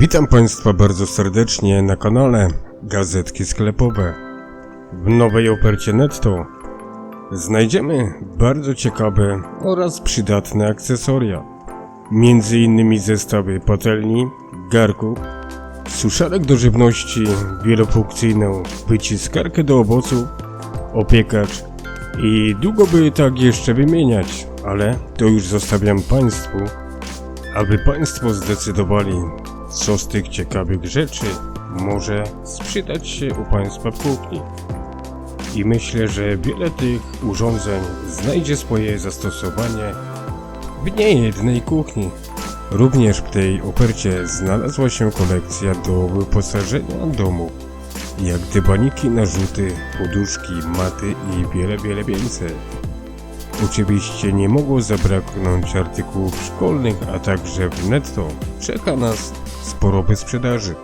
Witam Państwa bardzo serdecznie na kanale Gazetki Sklepowe. W nowej ofercie netto znajdziemy bardzo ciekawe oraz przydatne akcesoria. Między innymi zestawy patelni, garków, suszarek do żywności, wielofunkcyjną wyciskarkę do owoców, opiekacz i długo by tak jeszcze wymieniać, ale to już zostawiam Państwu, aby Państwo zdecydowali, co z tych ciekawych rzeczy może sprzedać się u Państwa kuchni. I myślę, że wiele tych urządzeń znajdzie swoje zastosowanie w niejednej kuchni. Również w tej ofercie znalazła się kolekcja do wyposażenia domu, jak dywaniki, narzuty, poduszki, maty i wiele, wiele więcej. Oczywiście nie mogło zabraknąć artykułów szkolnych, a także w netto czeka nas sporo wyprzedaży.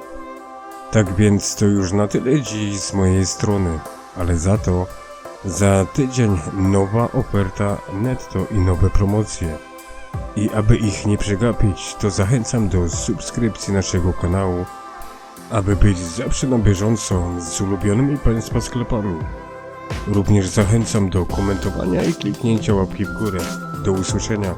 Tak więc to już na tyle dziś z mojej strony, ale za to za tydzień nowa oferta netto i nowe promocje. I aby ich nie przegapić, to zachęcam do subskrypcji naszego kanału, aby być zawsze na bieżąco z ulubionymi Państwa sklepami. Również zachęcam do komentowania i kliknięcia łapki w górę. Do usłyszenia.